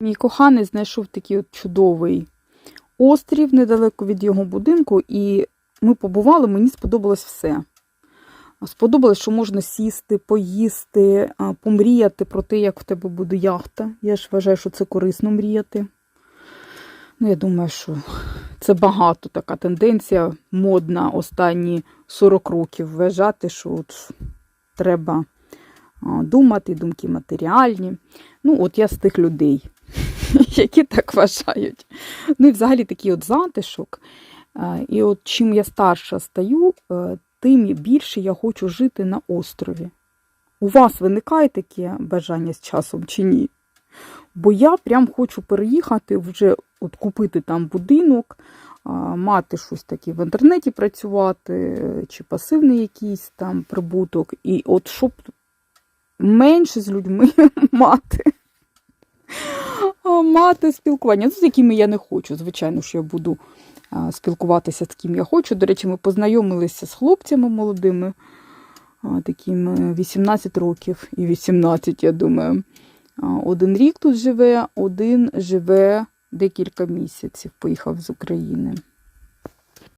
Мій коханий знайшов такий от чудовий острів недалеко від його будинку, і ми побували, мені сподобалось все. Сподобалось, що можна сісти, поїсти, помріяти про те, як в тебе буде яхта. Я ж вважаю, що це корисно мріяти. Ну, я думаю, що це багато така тенденція модна останні 40 років вважати, що от треба думати, думки матеріальні. Ну, от я з тих людей, які так вважають. Ну і взагалі такий от затишок. І от чим я старша стаю, е, тим більше я хочу жити на острові. У вас виникає таке бажання з часом чи ні? Бо я прям хочу переїхати, вже от купити там будинок, мати щось таке в інтернеті працювати, чи пасивний якийсь там прибуток, і от щоб менше з людьми мати. Мати спілкування, ну, з якими я не хочу. Звичайно, що я буду спілкуватися з ким я хочу. До речі, ми познайомилися з хлопцями молодими, а, такими 18 років і 18, я думаю. Один рік тут живе, один живе декілька місяців, поїхав з України.